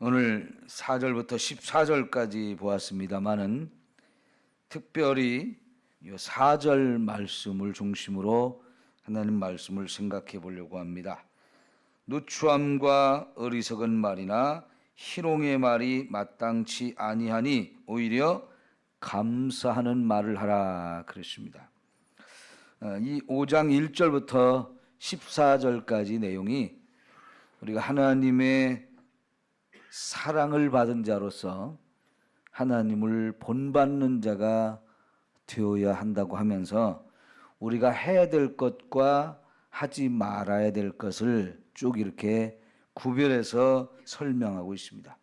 오늘 4절부터 14절까지 보았습니다마는 특별히 이 4절 말씀을 중심으로 하나님 말씀을 생각해 보려고 합니다. 누추함과 어리석은 말이나 희롱의 말이 마땅치 아니하니 오히려 감사하는 말을 하라 그랬습니다. 어, 이 5장 1절부터 14절까지 내용이 우리가 하나님의 사랑을 받은 자로서 하나님을 본받는 자가 되어야 한다고 하면서 우리가 해야 될 것과 하지 말아야 될 것을 쭉 이렇게 구별해서 설명하고 있습니다.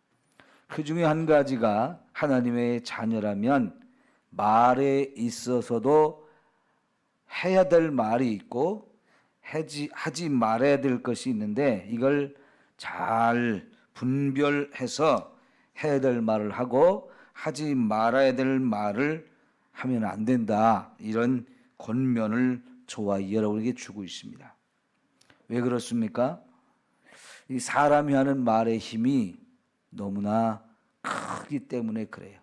그 중에 한 가지가 하나님의 자녀라면 말에 있어서도 해야 될 말이 있고 하지, 하지 말아야 될 것이 있는데 이걸 잘 분별해서 해야 될 말을 하고 하지 말아야 될 말을 하면 안 된다. 이런 권면을 저와 여러분에게 주고 있습니다. 왜 그렇습니까? 이 사람이 하는 말의 힘이 너무나 크기 때문에 그래요.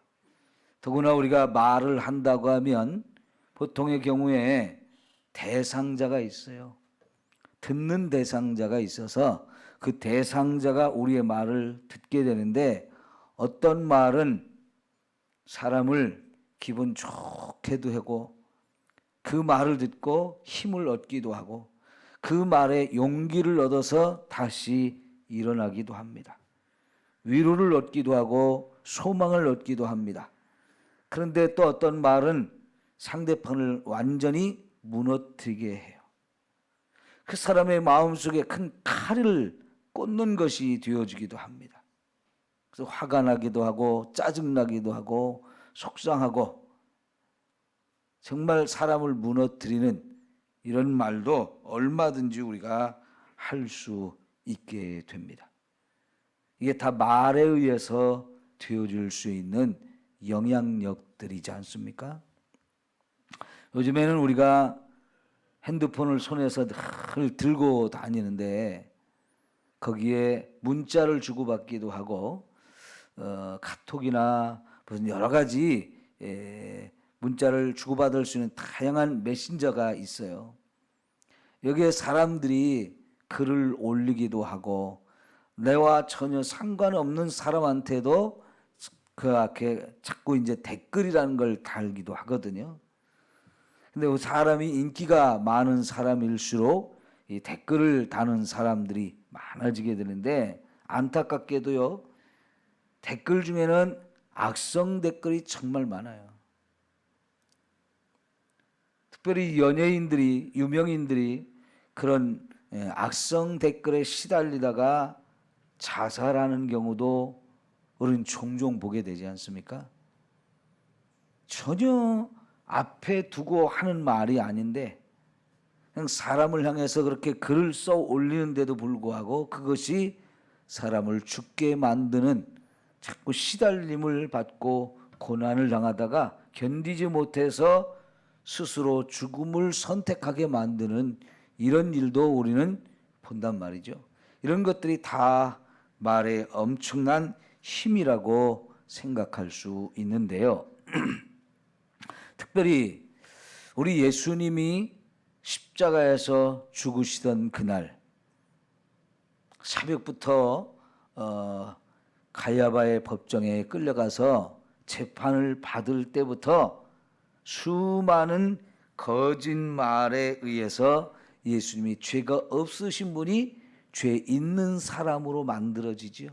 더구나 우리가 말을 한다고 하면 보통의 경우에 대상자가 있어요. 듣는 대상자가 있어서 그 대상자가 우리의 말을 듣게 되는데 어떤 말은 사람을 기분 좋게도 하고 그 말을 듣고 힘을 얻기도 하고 그 말에 용기를 얻어서 다시 일어나기도 합니다. 위로를 얻기도 하고 소망을 얻기도 합니다. 그런데 또 어떤 말은 상대편을 완전히 무너뜨리게 해요. 그 사람의 마음속에 큰 칼을 꽂는 것이 되어지기도 합니다. 그래서 화가 나기도 하고 짜증나기도 하고 속상하고 정말 사람을 무너뜨리는 이런 말도 얼마든지 우리가 할 수 있게 됩니다. 이게 다 말에 의해서 되어질 수 있는 영향력들이지 않습니까? 요즘에는 우리가 핸드폰을 손에서 늘 들고 다니는데 거기에 문자를 주고받기도 하고 어, 카톡이나 무슨 여러 가지 에, 문자를 주고받을 수 있는 다양한 메신저가 있어요. 여기에 사람들이 글을 올리기도 하고 내와 전혀 상관없는 사람한테도 그 앞에 자꾸 이제 댓글이라는 걸 달기도 하거든요. 근데 그 사람이 인기가 많은 사람일수록 이 댓글을 다는 사람들이 많아지게 되는데 안타깝게도요. 댓글 중에는 악성 댓글이 정말 많아요. 특별히 연예인들이 유명인들이 그런 예, 악성 댓글에 시달리다가 자살하는 경우도 우리는 종종 보게 되지 않습니까? 전혀 앞에 두고 하는 말이 아닌데 그냥 사람을 향해서 그렇게 글을 써 올리는데도 불구하고 그것이 사람을 죽게 만드는 자꾸 시달림을 받고 고난을 당하다가 견디지 못해서 스스로 죽음을 선택하게 만드는 이런 일도 우리는 본단 말이죠. 이런 것들이 다 말의 엄청난 힘이라고 생각할 수 있는데요. 특별히 우리 예수님이 십자가에서 죽으시던 그날 새벽부터 어, 가야바의 법정에 끌려가서 재판을 받을 때부터 수많은 거짓말에 의해서 예수님이 죄가 없으신 분이 죄 있는 사람으로 만들어지지요.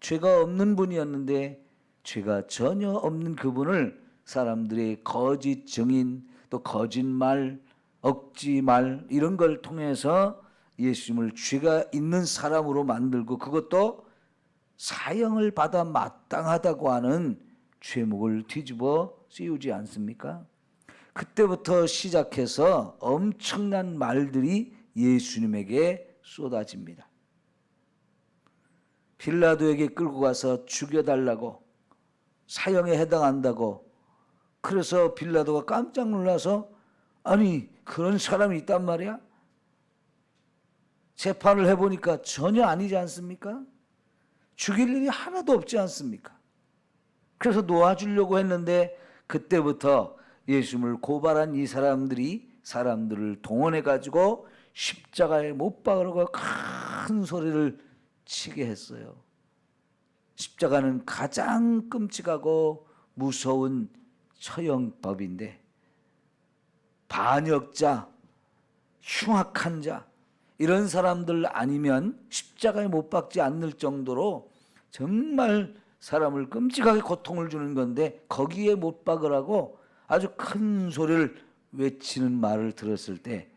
죄가 없는 분이었는데 죄가 전혀 없는 그분을 사람들의 거짓 증인 또 거짓말 억지 말 이런 걸 통해서 예수님을 죄가 있는 사람으로 만들고 그것도 사형을 받아 마땅하다고 하는 죄목을 뒤집어 씌우지 않습니까? 그때부터 시작해서 엄청난 말들이 예수님에게 쏟아집니다. 빌라도에게 끌고 가서 죽여달라고 사형에 해당한다고 그래서 빌라도가 깜짝 놀라서 아니 그런 사람이 있단 말이야? 재판을 해보니까 전혀 아니지 않습니까? 죽일 일이 하나도 없지 않습니까? 그래서 놓아주려고 했는데 그때부터 예수님을 고발한 이 사람들이 사람들을 동원해 가지고 십자가에 못 박으라고 큰 소리를 치게 했어요. 십자가는 가장 끔찍하고 무서운 처형법인데 반역자, 흉악한 자 이런 사람들 아니면 십자가에 못 박지 않을 정도로 정말 사람을 끔찍하게 고통을 주는 건데 거기에 못 박으라고 아주 큰 소리를 외치는 말을 들었을 때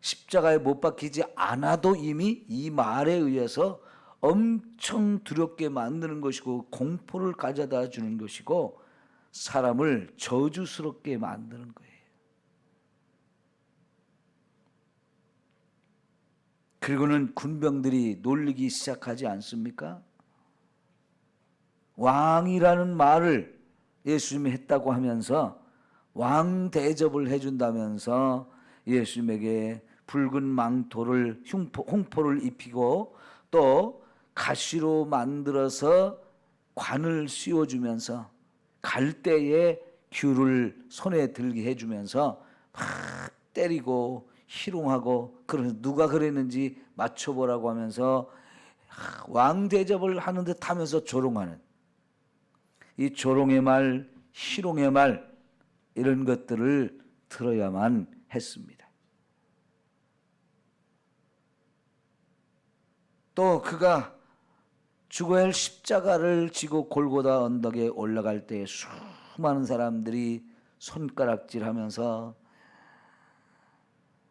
십자가에 못 박히지 않아도 이미 이 말에 의해서 엄청 두렵게 만드는 것이고 공포를 가져다 주는 것이고 사람을 저주스럽게 만드는 거예요. 그리고는 군병들이 놀리기 시작하지 않습니까? 왕이라는 말을 예수님이 했다고 하면서 왕 대접을 해준다면서 예수님에게 붉은 망토를 흉포, 홍포를 입히고 또 가시로 만들어서 관을 씌워주면서 갈대에 귤을 손에 들게 해주면서 막 때리고 희롱하고 그래서 누가 그랬는지 맞춰보라고 하면서 왕 대접을 하는 듯 하면서 조롱하는 이 조롱의 말, 희롱의 말 이런 것들을 들어야만 했습니다. 또 그가 죽어야 할 십자가를 지고 골고다 언덕에 올라갈 때 수많은 사람들이 손가락질 하면서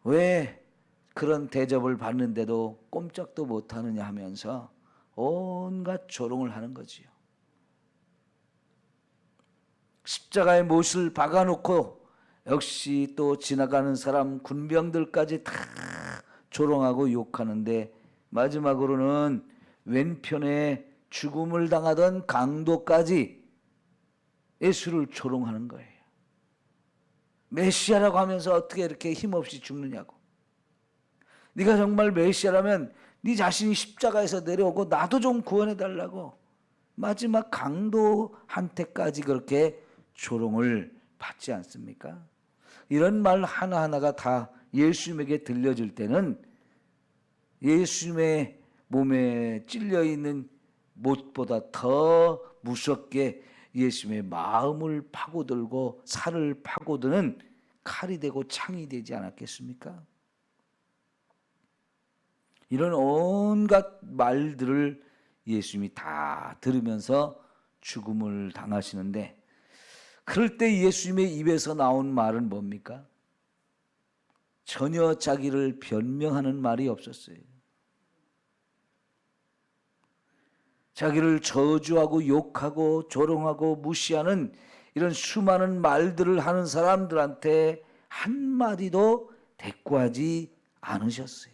왜 그런 대접을 받는데도 꼼짝도 못 하느냐 하면서 온갖 조롱을 하는 거지요. 십자가에 못을 박아놓고 역시 또 지나가는 사람 군병들까지 다 조롱하고 욕하는데 마지막으로는 왼편에 죽음을 당하던 강도까지 예수를 조롱하는 거예요. 메시아라고 하면서 어떻게 이렇게 힘없이 죽느냐고. 네가 정말 메시아라면 네 자신이 십자가에서 내려오고 나도 좀 구원해 달라고. 마지막 강도한테까지 그렇게 조롱을 받지 않습니까? 이런 말 하나하나가 다 예수님에게 들려질 때는 예수님의 몸에 찔려 있는 못보다 더 무섭게 예수님의 마음을 파고들고 살을 파고드는 칼이 되고 창이 되지 않았겠습니까? 이런 온갖 말들을 예수님이 다 들으면서 죽음을 당하시는데 그럴 때 예수님의 입에서 나온 말은 뭡니까? 전혀 자기를 변명하는 말이 없었어요. 자기를 저주하고 욕하고 조롱하고 무시하는 이런 수많은 말들을 하는 사람들한테 한마디도 대꾸하지 않으셨어요.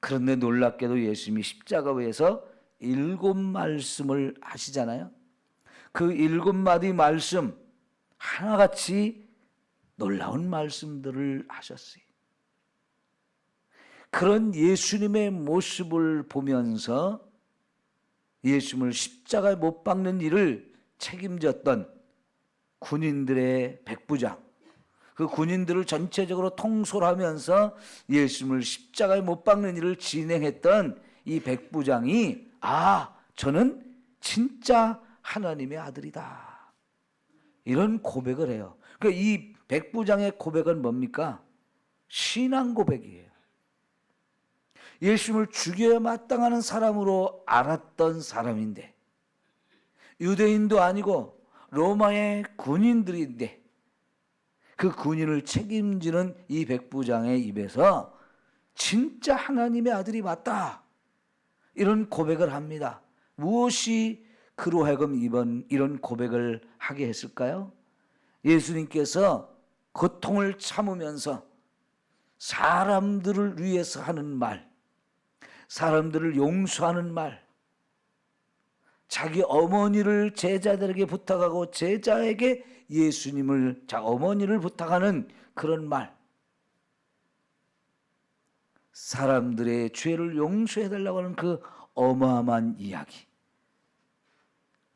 그런데 놀랍게도 예수님이 십자가 위에서 일곱 말씀을 하시잖아요. 그 일곱 마디 말씀 하나같이 놀라운 말씀들을 하셨어요. 그런 예수님의 모습을 보면서 예수님을 십자가에 못 박는 일을 책임졌던 군인들의 백부장, 그 군인들을 전체적으로 통솔하면서 예수님을 십자가에 못 박는 일을 진행했던 이 백부장이 아, 저는 진짜 하나님의 아들이다. 이런 고백을 해요. 그러니까 이 백부장의 고백은 뭡니까? 신앙 고백이에요. 예수님을 죽여야 마땅하는 사람으로 알았던 사람인데 유대인도 아니고 로마의 군인들인데 그 군인을 책임지는 이 백부장의 입에서 진짜 하나님의 아들이 맞다. 이런 고백을 합니다. 무엇이 그로 하여금 이번 이런 고백을 하게 했을까요? 예수님께서 고통을 참으면서 사람들을 위해서 하는 말, 사람들을 용서하는 말, 자기 어머니를 제자들에게 부탁하고 제자에게 예수님을 자 어머니를 부탁하는 그런 말. 사람들의 죄를 용서해 달라고 하는 그 어마어마한 이야기.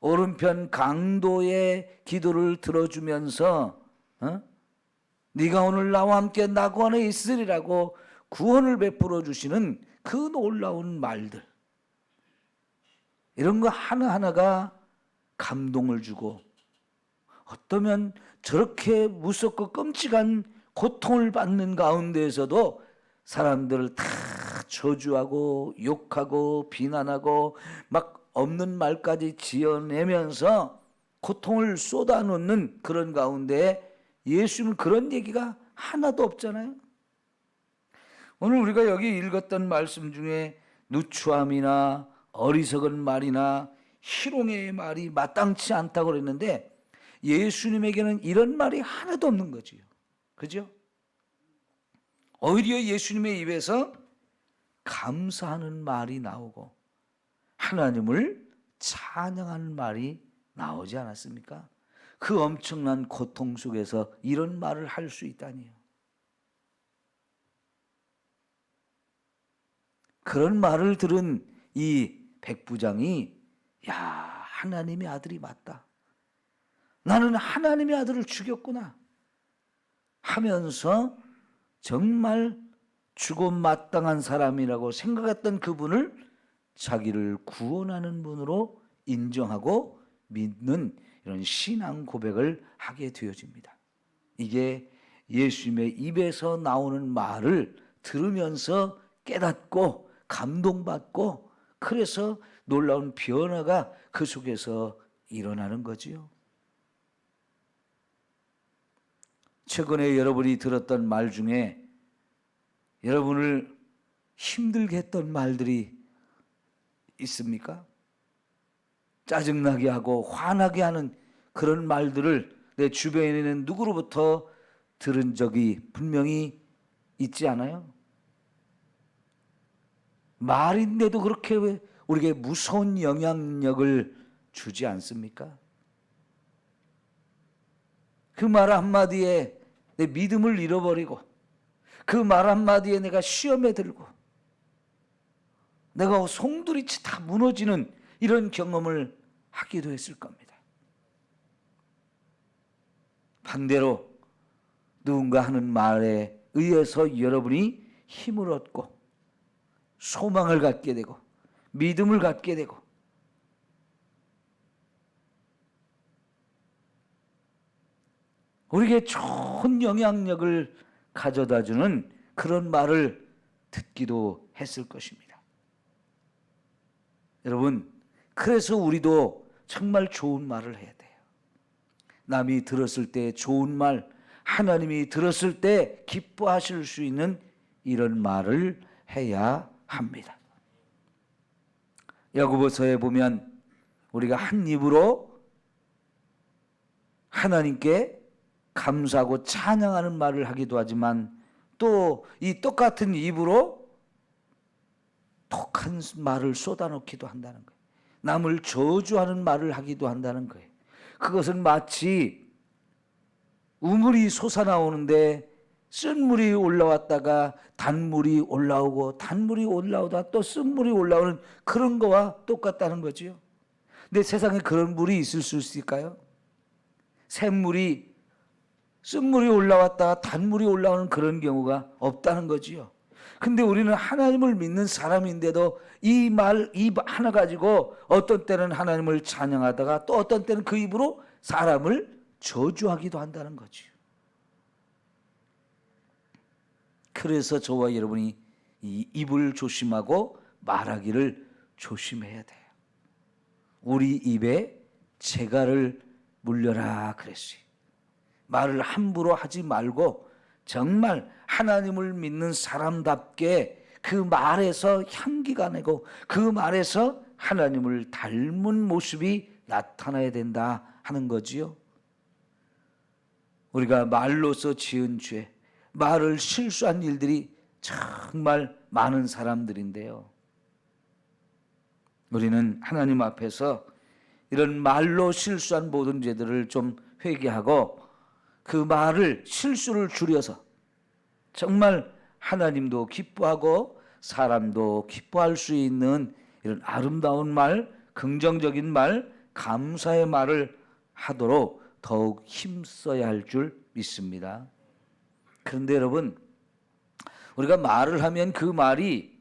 오른편 강도의 기도를 들어주면서 어? 네가 오늘 나와 함께 낙원에 있으리라고 구원을 베풀어 주시는 그 놀라운 말들. 이런 거 하나하나가 감동을 주고 어떠면 저렇게 무섭고 끔찍한 고통을 받는 가운데에서도 사람들을 다 저주하고 욕하고 비난하고 막 없는 말까지 지어내면서 고통을 쏟아놓는 그런 가운데 예수님은 그런 얘기가 하나도 없잖아요. 오늘 우리가 여기 읽었던 말씀 중에 누추함이나 어리석은 말이나 희롱의 말이 마땅치 않다고 그랬는데 예수님에게는 이런 말이 하나도 없는 거지요. 그죠? 오히려 예수님의 입에서 감사하는 말이 나오고 하나님을 찬양하는 말이 나오지 않았습니까? 그 엄청난 고통 속에서 이런 말을 할 수 있다니요. 그런 말을 들은 이 백부장이 야 하나님의 아들이 맞다. 나는 하나님의 아들을 죽였구나 하면서 정말 죽음 마땅한 사람이라고 생각했던 그분을 자기를 구원하는 분으로 인정하고 믿는 이런 신앙 고백을 하게 되어집니다. 이게 예수님의 입에서 나오는 말을 들으면서 깨닫고 감동받고 그래서 놀라운 변화가 그 속에서 일어나는 거지요. 최근에 여러분이 들었던 말 중에 여러분을 힘들게 했던 말들이 있습니까? 짜증나게 하고 화나게 하는 그런 말들을 내 주변에 있는 누구로부터 들은 적이 분명히 있지 않아요? 말인데도 그렇게 왜 우리에게 무서운 영향력을 주지 않습니까? 그 말 한마디에 내 믿음을 잃어버리고 그 말 한마디에 내가 시험에 들고 내가 송두리치 다 무너지는 이런 경험을 하기도 했을 겁니다. 반대로 누군가 하는 말에 의해서 여러분이 힘을 얻고 소망을 갖게 되고 믿음을 갖게 되고 우리에게 좋은 영향력을 가져다 주는 그런 말을 듣기도 했을 것입니다. 여러분, 그래서 우리도 정말 좋은 말을 해야 돼요. 남이 들었을 때 좋은 말, 하나님이 들었을 때 기뻐하실 수 있는 이런 말을 해야 합니다. 야고보서에 보면 우리가 한 입으로 하나님께 감사하고 찬양하는 말을 하기도 하지만 또 이 똑같은 입으로 독한 말을 쏟아놓기도 한다는 거예요. 남을 저주하는 말을 하기도 한다는 거예요. 그것은 마치 우물이 솟아나오는데 쓴물이 올라왔다가 단물이 올라오고 단물이 올라오다 또 쓴물이 올라오는 그런 거와 똑같다는 거지요. 근데 세상에 그런 물이 있을 수 있을까요? 샘물이 쓴물이 올라왔다가 단물이 올라오는 그런 경우가 없다는 거지요. 근데 우리는 하나님을 믿는 사람인데도 이 말, 입 하나 가지고 어떤 때는 하나님을 찬양하다가 또 어떤 때는 그 입으로 사람을 저주하기도 한다는 거지요. 그래서 저와 여러분이 이 입을 조심하고 말하기를 조심해야 돼요. 우리 입에 재갈을 물려라 그랬어요. 말을 함부로 하지 말고 정말 하나님을 믿는 사람답게 그 말에서 향기가 내고 그 말에서 하나님을 닮은 모습이 나타나야 된다 하는 거지요. 우리가 말로서 지은 죄, 말을 실수한 일들이 정말 많은 사람들인데요. 우리는 하나님 앞에서 이런 말로 실수한 모든 죄들을 좀 회개하고 그 말을 실수를 줄여서 정말 하나님도 기뻐하고 사람도 기뻐할 수 있는 이런 아름다운 말, 긍정적인 말, 감사의 말을 하도록 더욱 힘써야 할 줄 믿습니다. 그런데 여러분, 우리가 말을 하면 그 말이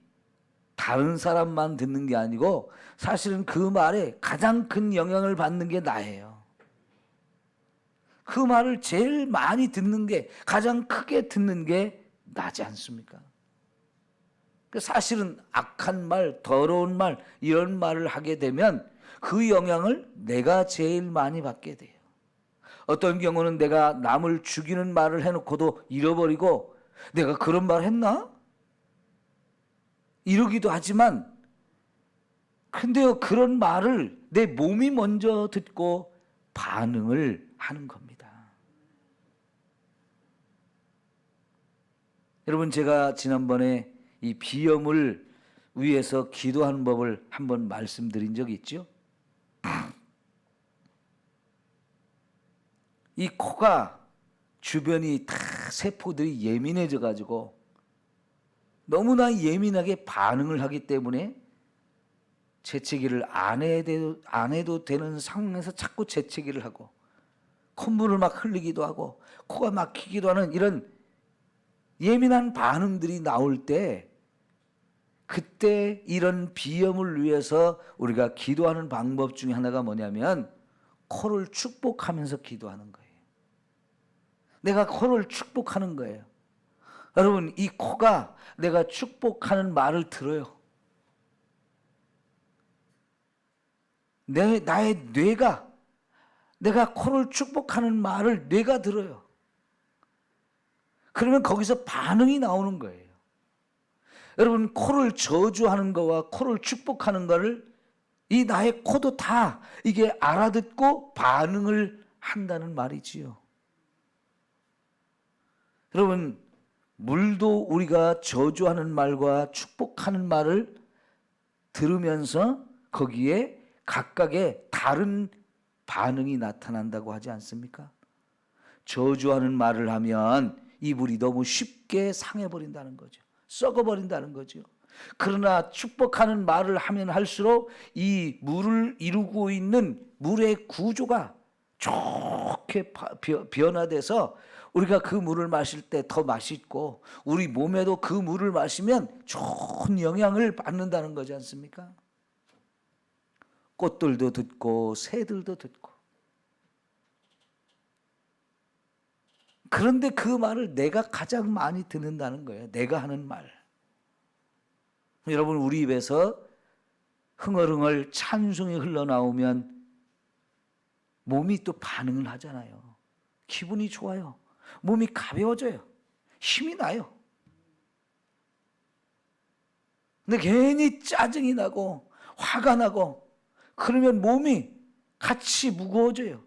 다른 사람만 듣는 게 아니고 사실은 그 말에 가장 큰 영향을 받는 게 나예요. 그 말을 제일 많이 듣는 게 가장 크게 듣는 게 나지 않습니까? 그 사실은 악한 말, 더러운 말 이런 말을 하게 되면 그 영향을 내가 제일 많이 받게 돼요. 어떤 경우는 내가 남을 죽이는 말을 해놓고도 잃어버리고 내가 그런 말 했나? 이러기도 하지만 근데요 그런 말을 내 몸이 먼저 듣고 반응을 하는 겁니다. 여러분 제가 지난번에 이 비염을 위해서 기도하는 법을 한번 말씀드린 적이 있죠? 이 코가 주변이 다 세포들이 예민해져 가지고 너무나 예민하게 반응을 하기 때문에 재채기를 안 해도, 안 해도 되는 상황에서 자꾸 재채기를 하고 콧물을 막 흘리기도 하고 코가 막히기도 하는 이런 예민한 반응들이 나올 때 그때 이런 비염을 위해서 우리가 기도하는 방법 중에 하나가 뭐냐면 코를 축복하면서 기도하는 거예요. 내가 코를 축복하는 거예요. 여러분, 이 코가 내가 축복하는 말을 들어요. 내, 나의 뇌가 내가 코를 축복하는 말을 뇌가 들어요. 그러면 거기서 반응이 나오는 거예요. 여러분, 코를 저주하는 거와 코를 축복하는 거를 이 나의 코도 다 이게 알아듣고 반응을 한다는 말이지요. 여러분, 물도 우리가 저주하는 말과 축복하는 말을 들으면서 거기에 각각의 다른 반응이 나타난다고 하지 않습니까? 저주하는 말을 하면 이 물이 너무 쉽게 상해버린다는 거죠. 썩어버린다는 거죠. 그러나 축복하는 말을 하면 할수록 이 물을 이루고 있는 물의 구조가 좋게 변화돼서 우리가 그 물을 마실 때 더 맛있고 우리 몸에도 그 물을 마시면 좋은 영향을 받는다는 거지 않습니까? 꽃들도 듣고 새들도 듣고 그런데 그 말을 내가 가장 많이 듣는다는 거예요. 내가 하는 말. 여러분 우리 입에서 흥얼흥얼 찬송이 흘러나오면 몸이 또 반응을 하잖아요. 기분이 좋아요. 몸이 가벼워져요. 힘이 나요. 근데 괜히 짜증이 나고 화가 나고 그러면 몸이 같이 무거워져요.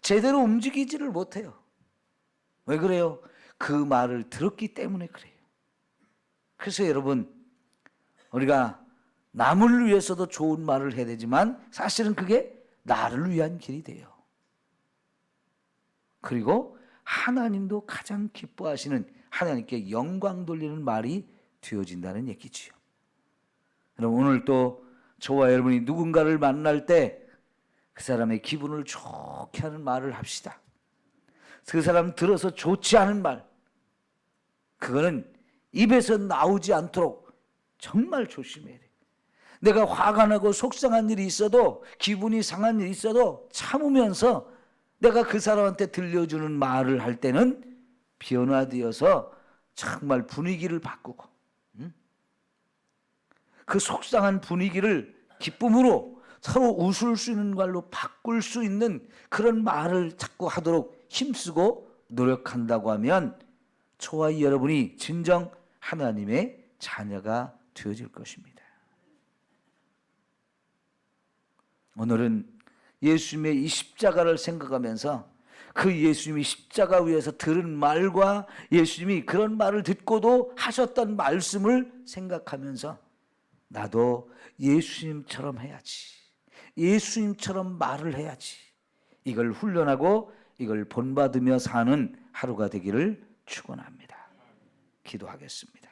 제대로 움직이지를 못해요. 왜 그래요? 그 말을 들었기 때문에 그래요. 그래서 여러분, 우리가 남을 위해서도 좋은 말을 해야 되지만 사실은 그게 나를 위한 길이 돼요. 그리고 하나님도 가장 기뻐하시는 하나님께 영광 돌리는 말이 되어진다는 얘기지요. 여러분 오늘 또 저와 여러분이 누군가를 만날 때 그 사람의 기분을 좋게 하는 말을 합시다. 그 사람 들어서 좋지 않은 말, 그거는 입에서 나오지 않도록 정말 조심해야 돼. 내가 화가 나고 속상한 일이 있어도 기분이 상한 일이 있어도 참으면서 내가 그 사람한테 들려주는 말을 할 때는 변화되어서 정말 분위기를 바꾸고 그 속상한 분위기를 기쁨으로 서로 웃을 수 있는 걸로 바꿀 수 있는 그런 말을 자꾸 하도록 힘쓰고 노력한다고 하면 저와 여러분이 진정 하나님의 자녀가 되어질 것입니다. 오늘은 예수님의 이 십자가를 생각하면서 그 예수님이 십자가 위에서 들은 말과 예수님이 그런 말을 듣고도 하셨던 말씀을 생각하면서 나도 예수님처럼 해야지. 예수님처럼 말을 해야지. 이걸 훈련하고 이걸 본받으며 사는 하루가 되기를 축원합니다. 기도하겠습니다.